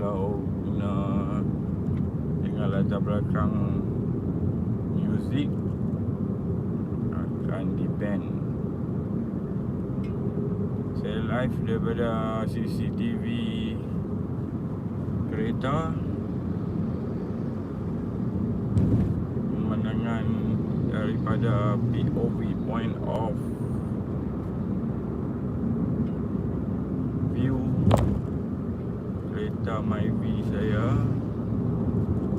kalau guna dengan latar belakang muzik akan di ban saya live daripada CCTV kereta pemandangan daripada POV point of kereta Myvi saya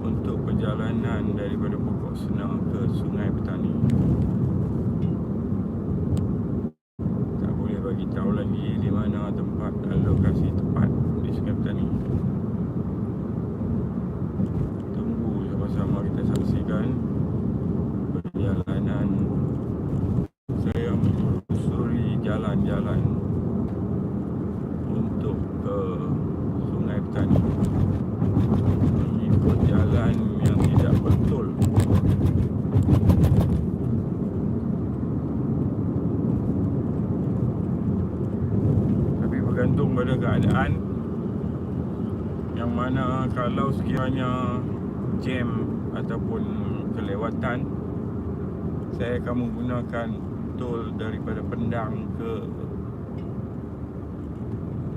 untuk perjalanan daripada Pokok Senang ke Sungai Petani. Tak boleh bagi tahu lagi di mana tempat lokasi tepat di Sungai Petani. Tunggu sama-sama kita saksikan perjalanan saya menyusuri jalan-jalan untuk ke Sungai Petani mengikut jalan yang tidak betul. Tapi bergantung pada keadaan yang mana kalau sekiranya jam ataupun kelewatan saya akan menggunakan tol daripada Pendang ke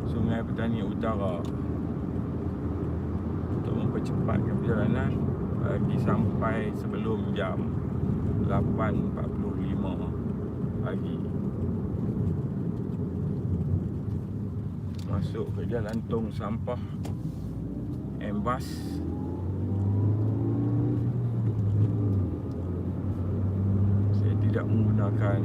Sungai Petani Utara untuk mempercepatkan perjalanan bagi sampai sebelum jam 8.45 pagi. Masuk ke jalan tong sampah Embas saya tidak menggunakan